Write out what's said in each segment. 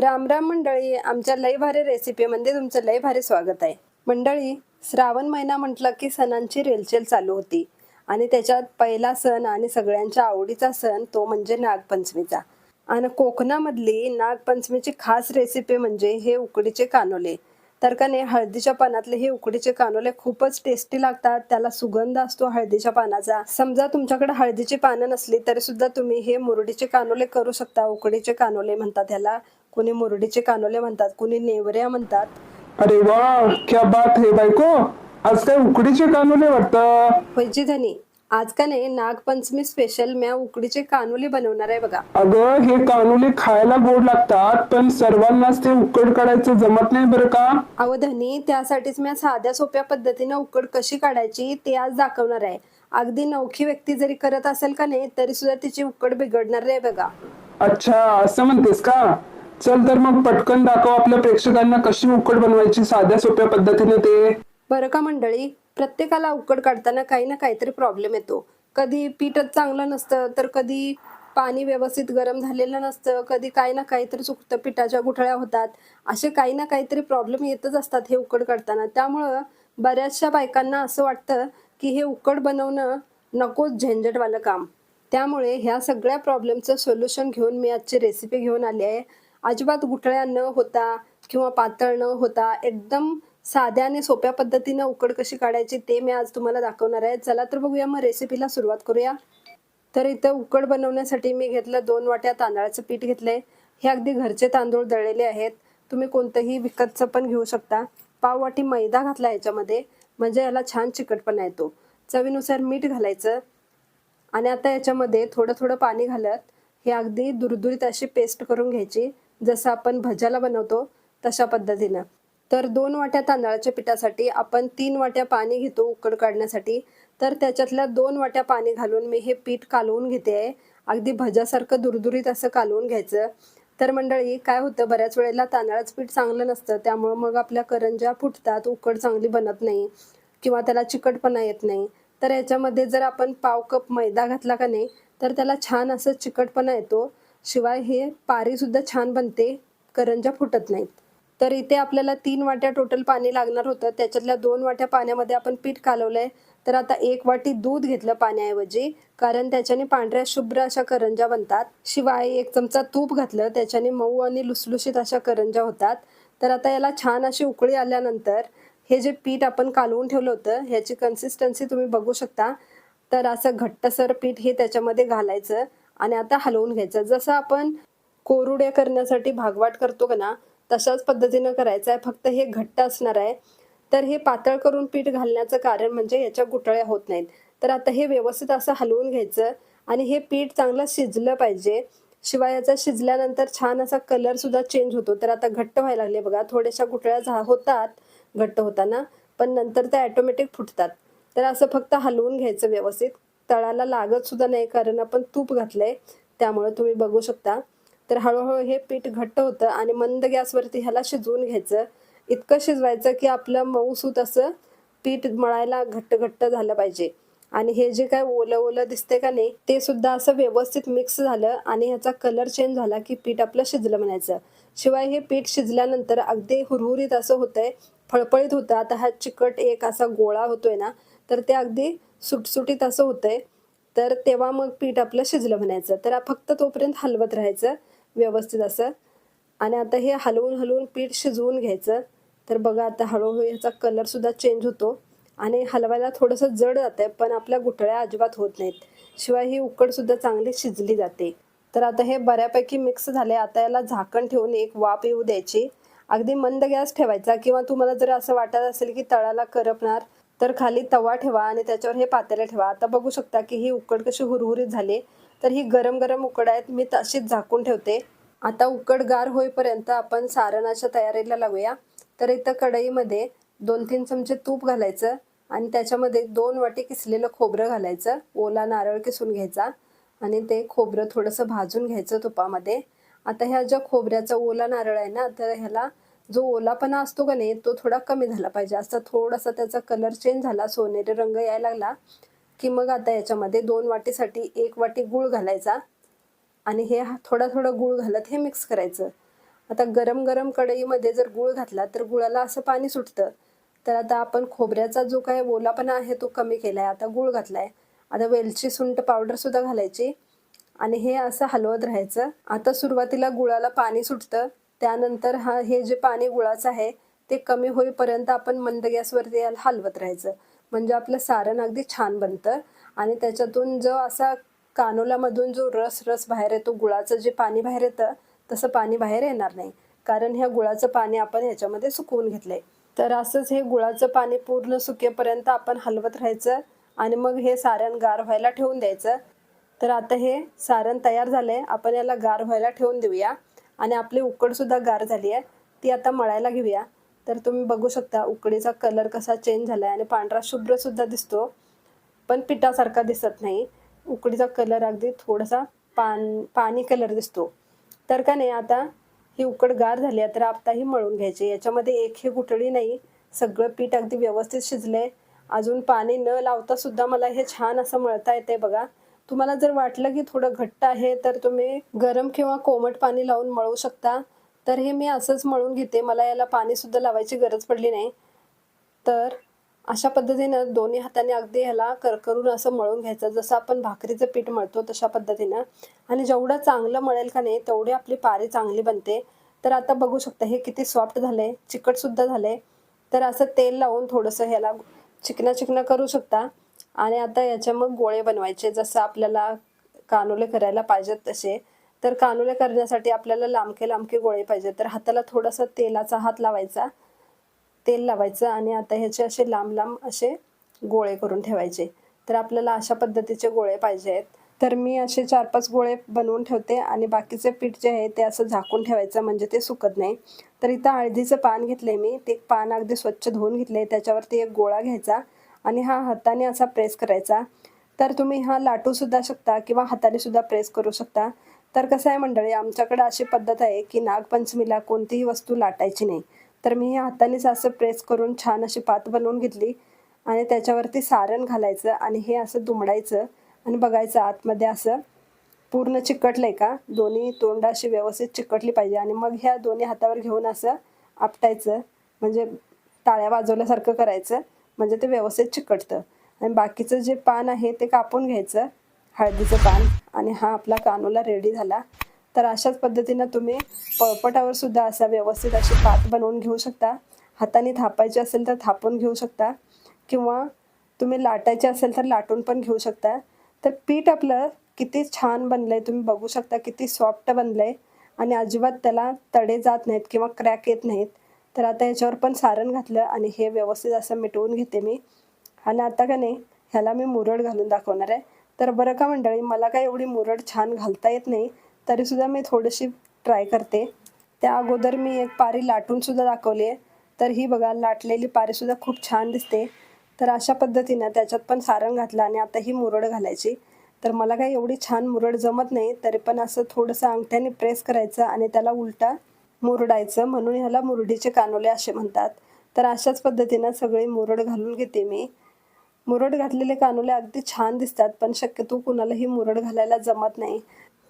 राम राम मंडळी आमच्या लय भारी रेसिपीमध्ये तुमचं लय भारी स्वागत आहे. मंडळी श्रावण महिना म्हटलं की सणांची रेलचेल चालू होती. आणि त्याच्यात पहिला सण आणि सगळ्यांच्या आवडीचा सण तो म्हणजे नागपंचमीचा. आणि कोकणामधली नागपंचमीची खास रेसिपी म्हणजे हे उकडीचे कानोले. तर का नाही हळदीच्या पानातले हे उकडीचे कानोले खूपच टेस्टी लागतात त्याला सुगंध असतो हळदीच्या पानाचा. समजा तुमच्याकडे हळदीची पानं नसली तरी सुद्धा तुम्ही हे मुरडीचे कानोले करू शकता उकडीचे कानोले म्हणतात ह्याला. कोणी मुरडीचे कानोले म्हणतात कोणी नेवऱ्या म्हणतात. अरे वा क्या बात है बायको. आज काय उकडीचे कानोले वाटतं? होयची धनी आज का नाही नागपंचमी स्पेशल म्या उकडीचे कानोले बनवणार आहे बघा. अगं हे कानोले खायला गोड लागतात पण सर्वांनाच ते उकड काढायचं जमत नाही बरं का? अवधनी त्यासाठीच मी साध्या सोप्या पद्धतीने उकड कशी काढायची ते आज दाखवणार आहे. अगदी नवखी व्यक्ती जरी करत असेल का नाही तरी सुद्धा तिची उकड बिघडणार नाही बघा. अच्छा असं म्हणतेस का? चल तर मग पटकन दाखव आपल्या प्रेक्षकांना कशी उकड बनवायची साध्या सोप्या पद्धतीने ते. बरं का मंडळी? प्रत्येकाला उकड काढताना काही ना काहीतरी प्रॉब्लेम येतो. कधी पीठच चांगलं नसतं तर कधी पाणी व्यवस्थित गरम झालेलं नसतं कधी काही ना काहीतरी चुकतं पिठाच्या गुठळ्या होतात. असे काही ना काहीतरी प्रॉब्लेम येतच असतात हे उकड काढताना. त्यामुळं बऱ्याचशा बायकांना असं वाटतं की हे उकड बनवणं नकोच झंझटवालं काम. त्यामुळे ह्या सगळ्या प्रॉब्लेमचं सोल्युशन घेऊन मी आजची रेसिपी घेऊन आली आहे. अजिबात गुठळ्या न होता किंवा पातळ न होता एकदम साध्या आणि सोप्या पद्धतीनं उकड कशी काढायची ते मी आज तुम्हाला दाखवणार आहे. चला तर बघूया मग रेसिपीला सुरुवात करूया. तर इथं उकड बनवण्यासाठी मी घेतलं दोन वाट्या तांदळाचं पीठ घेतलंय. हे अगदी घरचे तांदूळ दळलेले आहेत. तुम्ही कोणतंही विकतचं पण घेऊ शकता. पाव वाटी मैदा घातला याच्यामध्ये. म्हणजे याला छान चिकटपणा येतो. चवीनुसार मीठ घालायचं. आणि आता याच्यामध्ये थोडं थोडं पाणी घालत हे अगदी दुरदुरीत अशी पेस्ट करून घ्यायची. जसं आपण भज्याला बनवतो तशा पद्धतीनं. तर दोन वाट्या तांदळाच्या पिठासाठी आपण तीन वाट्या पाणी घेतो उकड काढण्यासाठी. तर त्याच्यातल्या दोन वाट्या पाणी घालून मी हे पीठ कालवून घेते. आहे अगदी भज्यासारखं दुरदुरीत असं कालवून घ्यायचं. तर मंडळी काय होतं बऱ्याच वेळेला तांदळाचं पीठ चांगलं नसतं. त्यामुळं मग आपल्या करंज्या फुटतात उकड चांगली बनत नाही किंवा त्याला चिकटपणा येत नाही. तर याच्यामध्ये जर आपण पाव कप मैदा घातला का नाही तर त्याला छान असं चिकटपणा येतो. शिवाय हे पारीसुद्धा छान बनते करंज्या फुटत नाहीत. तर इथे आपल्याला तीन वाट्या टोटल पाणी लागणार होतं. त्याच्यातल्या दोन वाट्या पाण्यामध्ये आपण पीठ कालवलंय. तर आता एक वाटी दूध घेतलं पाण्याऐवजी कारण त्याच्याने पांढऱ्या शुभ्र अशा करंज्या बनतात. शिवाय एक चमचा तूप घातलं त्याच्याने मऊ आणि लुसलुशीत अशा करंज्या होतात. तर आता याला छान अशी उकळी आल्यानंतर हे जे पीठ आपण कालवून ठेवलं होतं ह्याची कन्सिस्टन्सी तुम्ही बघू शकता. तर असं घट्टसर पीठ हे त्याच्यामध्ये घालायचं. आणि आता हलवून घ्यायचं. जसं आपण कोरुड्या करण्यासाठी भागवाट करतो का ना तशाच पद्धतीनं करायचं आहे. फक्त हे घट्ट असणार आहे. तर हे पातळ करून पीठ घालण्याचं कारण म्हणजे याच्या गुठळ्या होत नाहीत. तर आता हे व्यवस्थित असं हलवून घ्यायचं आणि हे पीठ चांगलं शिजलं पाहिजे. शिवाय याचा शिजल्यानंतर छान असा कलर सुद्धा चेंज होतो. तर आता घट्ट व्हायला लागले बघा. थोड्याशा गुठळ्या झा होतात. घट्ट होताना. पण नंतर त्या ॲटोमॅटिक फुटतात. तर असं फक्त हलवून घ्यायचं व्यवस्थित. तळाला लागत सुद्धा नाही कारण आपण तूप घातलंय त्यामुळे तुम्ही बघू शकता. तर हळूहळू हे पीठ घट्ट होतं आणि मंद गॅसवरती ह्याला शिजवून घ्यायचं. इतकं शिजवायचं की आपलं मऊसूत असं पीठ मळायला घट्ट घट्ट झालं पाहिजे. आणि हे जे काय ओलं ओलं दिसते का नाही ते सुद्धा असं व्यवस्थित मिक्स झालं आणि ह्याचा कलर चेंज झाला की पीठ आपलं शिजलं म्हणायचं. शिवाय हे पीठ शिजल्यानंतर अगदी हुरहुरीत असं होतंय फळफळीत होतं. आता हा चिकट एक असा गोळा होतोय ना तर ते अगदी सुटसुटीत असं होतंय तर तेव्हा मग पीठ आपलं शिजलं म्हणायचं. तर फक्त तोपर्यंत हलवत राहायचं व्यवस्थित असं. आणि आता हे हलवून हलवून पीठ शिजवून घ्यायचं. तर बघा आता हळूहळू ह्याचा कलरसुद्धा चेंज होतो. आणि हलवायला थोडंसं जड जातं आहे पण आपल्या गुठळ्या अजिबात होत नाहीत. शिवाय ही उकडसुद्धा चांगली शिजली जाते. तर आता हे बऱ्यापैकी मिक्स झाले. आता याला झाकण ठेवून एक वाफ येऊ द्यायची. अगदी मंद गॅस ठेवायचा किंवा तुम्हाला जर असं वाटत असेल की तळाला करपणार तर खाली तवा ठेवा आणि त्याच्यावर हे पातेलं ठेवा. आता बघू शकता की ही उकड कशी हुरहुरीत झाली. तर ही गरम गरम उकड आहेत मी तशीच झाकून ठेवते. आता उकड गार होईपर्यंत आपण सारणाच्या तयारीला लावूया. तर इथं कढईमध्ये दोन तीन चमचे तूप घालायचं आणि त्याच्यामध्ये दोन वाटी किसलेलं खोबरं घालायचं. ओला नारळ किसून घ्यायचा आणि ते खोबरं थोडंसं भाजून घ्यायचं तुपामध्ये. आता ह्या ज्या खोबऱ्याचा ओला नारळ आहे ना तर ह्याला जो ओलापणा असतो का नाही तो थोडा कमी झाला पाहिजे. असा थोडासा त्याचा कलर चेंज झाला सोनेरी रंग यायला लागला की मग आता याच्यामध्ये दोन वाटीसाठी एक वाटी गूळ घालायचा आणि हे हा- थोडा थोडा गूळ घालत हे मिक्स करायचं. आता गरम गरम कढईमध्ये जर गुळ घातला तर गुळाला असं पाणी सुटतं. तर आता आपण खोबऱ्याचा जो काय ओलापणा आहे तो कमी केला आहे आता गुळ आहे आता वेलची सुंट पावडरसुद्धा घालायची आणि हे असं हलवत राहायचं. आता सुरुवातीला गुळाला पाणी सुटतं. त्यानंतर हा हे जे पाणी गुळाचं आहे ते कमी होईपर्यंत आपण मंद गॅसवरती याला हलवत राहायचं. म्हणजे आपलं सारण अगदी छान बनतं. आणि त्याच्यातून जो असा कानोलामधून जो रस रस बाहेर येतो गुळाचं जे पाणी बाहेर येतं तसं पाणी बाहेर येणार नाही. कारण ह्या गुळाचं पाणी आपण ह्याच्यामध्ये सुकवून घेतलंय. तर असंच हे गुळाचं पाणी पूर्ण सुकेपर्यंत आपण हलवत राहायचं आणि मग हे सारण गार व्हायला ठेवून द्यायचं. तर आता हे सारण तयार झालंय. आपण याला गार व्हायला ठेवून देऊया. आणि आपली उकडसुद्धा गार झाली आहे. ती आता मळायला घेऊया. तर तुम्ही बघू शकता उकडीचा कलर कसा चेंज झाला आहे आणि पांढरा शुभ्रसुद्धा दिसतो. पण पिठासारखा दिसत नाही. उकडीचा कलर अगदी थोडासा पान पाणी कलर दिसतो. तर का नाही आता ही उकड गार झाली आहे तर आता ही मळून घ्यायची. याच्यामध्ये एक ही गुठळी नाही. सगळं पीठ अगदी व्यवस्थित शिजलंय. अजून पाणी न लावता सुद्धा मला हे छान असं मळता येते बघा. तुम्हाला जर वाटलं की थोडं घट्ट आहे तर तुम्ही गरम किंवा कोमट पाणी लावून मळू शकता. तर हे मी असंच मळून घेते. मला याला पाणीसुद्धा लावायची गरज पडली नाही. तर अशा पद्धतीनं दोन्ही हाताने अगदी ह्याला करकरून असं मळून घ्यायचं. जसं आपण भाकरीचं पीठ मळतो तशा पद्धतीनं. आणि जेवढं चांगलं मळेल का नाही तेवढी आपली पारी चांगली बनते. तर आता बघू शकता हे किती सॉफ्ट झालंय चिकटसुद्धा झालं झालंय. तर असं तेल लावून थोडंसं ह्याला चिकना चिकना करू शकता. आणि आता याच्या मग गोळे बनवायचे जसं आपल्याला कानोले करायला पाहिजेत तसे तर कानोले करण्यासाठी आपल्याला लांबके लांबके गोळे पाहिजे तर हाताला थोडासा तेलाचा हात लावायचा तेल लावायचं आणि आता ह्याचे असे लांब लांब असे गोळे करून ठेवायचे. तर आपल्याला अशा पद्धतीचे गोळे पाहिजे आहेत. तर मी असे चार पाच गोळे बनवून ठेवते आणि बाकीचे पीठ जे आहे ते असं झाकून ठेवायचं म्हणजे ते सुकत नाही. तर इथं हळदीचं पान घेतलंय मी. ते पान अगदी स्वच्छ धुवून घेतले त्याच्यावरती एक गोळा घ्यायचा. आणि हा हाताने असा प्रेस करायचा. तर तुम्ही हा लाटू सुद्धा शकता किंवा हाताने सुद्धा प्रेस करू शकता. तर कसं आहे मंडळी आमच्याकडे अशी पद्धत आहे की नागपंचमीला कोणतीही वस्तू लाटायची नाही. तर मी ह्या हातानेच असं प्रेस करून छान अशी पात बनवून घेतली आणि त्याच्यावरती सारण घालायचं आणि हे असं दुमडायचं आणि बघायचं आतमध्ये असं पूर्ण चिकटलंय का? दोन्ही तोंड अशी व्यवस्थित चिकटली पाहिजे आणि मग ह्या दोन्ही हातावर घेऊन असं आपटायचं. म्हणजे टाळ्या वाजवल्यासारखं करायचं. म्हणजे ते व्यवस्थित चिकटतं. आणि बाकीचं जे पान आहे ते कापून घ्यायचं हळदीचं पान. आणि हा आपला कानोला रेडी झाला. तर अशाच पद्धतीनं तुम्ही पळपटावर सुद्धा असा व्यवस्थित अशी पात बनवून घेऊ शकता. हाताने थापायची असेल तर थापून घेऊ शकता. किंवा तुम्ही लाटायचे असेल तर लाटून पण घेऊ शकता. तर पीठ आपलं किती छान बनलं आहे तुम्ही बघू शकता किती सॉफ्ट बनलं आहे आणि अजिबात त्याला तडे जात नाहीत किंवा क्रॅक येत नाहीत. तर आता याच्यावर पण सारण घातलं आणि हे व्यवस्थित असं मिटवून घेते मी. आणि आता का नाही ह्याला मी मुरड घालून दाखवणार आहे. तर बरं का मंडळी मला काय एवढी मुरड छान घालता येत नाही तरीसुद्धा मी थोडीशी ट्राय करते. त्या अगोदर मी एक पारी लाटूनसुद्धा दाखवली आहे. तर ही बघा लाटलेली पारीसुद्धा खूप छान दिसते. तर अशा पद्धतीनं त्याच्यात पण सारण घातलं आणि आता ही मुरड घालायची. तर मला काही एवढी छान मुरड जमत नाही तरी पण असं थोडंसं अंगठ्याने प्रेस करायचं आणि त्याला उलटा मुरडायचं. म्हणून ह्याला मुरडीचे कानोले असे म्हणतात. तर अशाच पद्धतीनं सगळी मुरड घालून घेते मी. मुरड घातलेले कानोले अगदी छान दिसतात पण शक्यतो कुणालाही मुरड घालायला जमत नाही.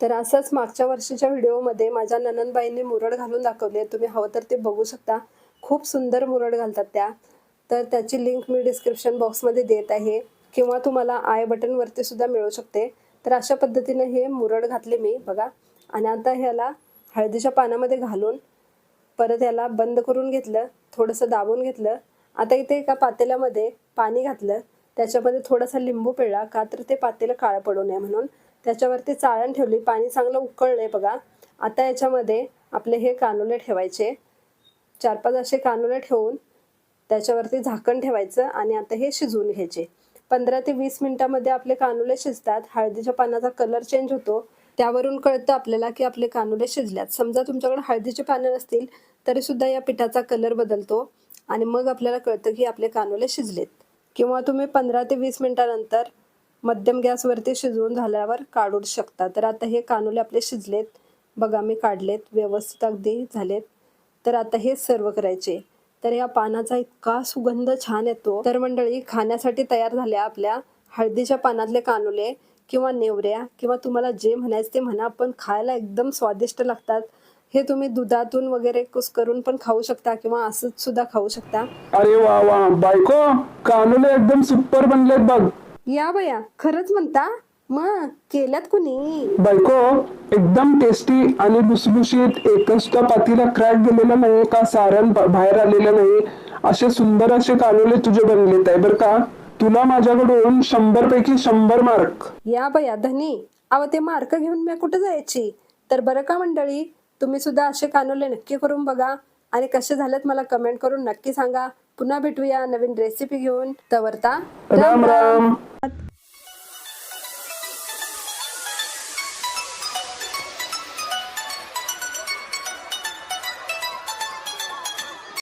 तर असंच मागच्या वर्षीच्या व्हिडिओमध्ये माझ्या ननंदबाईंनी मुरड घालून दाखवले. तुम्ही हवं तर ते बघू शकता. खूप सुंदर मुरड घालतात त्या. तर त्याची लिंक मी डिस्क्रिप्शन बॉक्समध्ये देत आहे. किंवा तुम्हाला आय बटनवरती सुद्धा मिळू शकते. तर अशा पद्धतीनं हे मुरड घातले मी बघा. आणि आता ह्याला हळदीच्या पानामध्ये घालून परत याला बंद करून घेतलं थोडंसं दाबून घेतलं. आता इथे एका पातेल्यामध्ये पाणी घातलं. त्याच्यामध्ये थोडासा लिंबू पिळला का तर ते पातेलं काळं पडू नये म्हणून. त्याच्यावरती चाळण ठेवली. पाणी चांगलं उकळलंय बघा. आता याच्यामध्ये आपले हे कानोले ठेवायचे. चार पाच असे कानोले ठेवून त्याच्यावरती झाकण ठेवायचं आणि आता हे शिजवून घ्यायचे. पंधरा ते वीस मिनिटामध्ये आपले कानुले शिजतात. हळदीच्या पानाचा कलर चेंज होतो. त्यावरून कळतं आपल्याला की आपले कानुले शिजल्यात. समजा तुमच्याकडे हळदीचे पानं नसतील तरी सुद्धा या पिठाचा कलर बदलतो आणि मग आपल्याला कळतं की आपले कानुले शिजलेत. किंवा तुम्ही पंधरा ते वीस मिनिटानंतर मध्यम गॅसवरती शिजवून झाल्यावर काढू शकता. तर आता हे कानुले आपले शिजलेत बघा मी काढलेत व्यवस्थित अगदी झालेत. तर आता हे सर्व करायचे. तर या पानाचा इतका सुगंध छान येतो. तर मंडळी खाण्यासाठी तयार झाल्या आपल्या हळदीच्या पानातले कानुले. किंवा नेवऱ्या किंवा तुम्हाला जे म्हणायचं ते म्हणा पण खायला एकदम स्वादिष्ट लागतात. हे तुम्ही दुधातून वगैरे कुस करून पण खाऊ शकता किंवा असंच सुद्धा खाऊ शकता. अरे वा वा. बायको कानोले एकदम सुपर बनलेत बघ. या बया खरंच म्हणता? मग केल्यात कुणी? बायको एकदम टेस्टी आणि लुसलुशीत एकच तर पातीला क्रॅक गेलेला नाही का सारण बाहेर आलेलं नाही असे सुंदर असे कानोले तुझे बनलेत आहे बर का? तुला माझ्याकडून शंभर पैकी शंभर मार्क. या बया धनी. अव ते मार्क घेऊन मी कुठे जायची? तर बरं का मंडळी तुम्ही सुद्धा असे कानोले नक्की करून बघा. आणि कसे झालेत मला कमेंट करून नक्की सांगा. पुन्हा भेटूया नवीन रेसिपी घेऊन. तवरता राम. राम.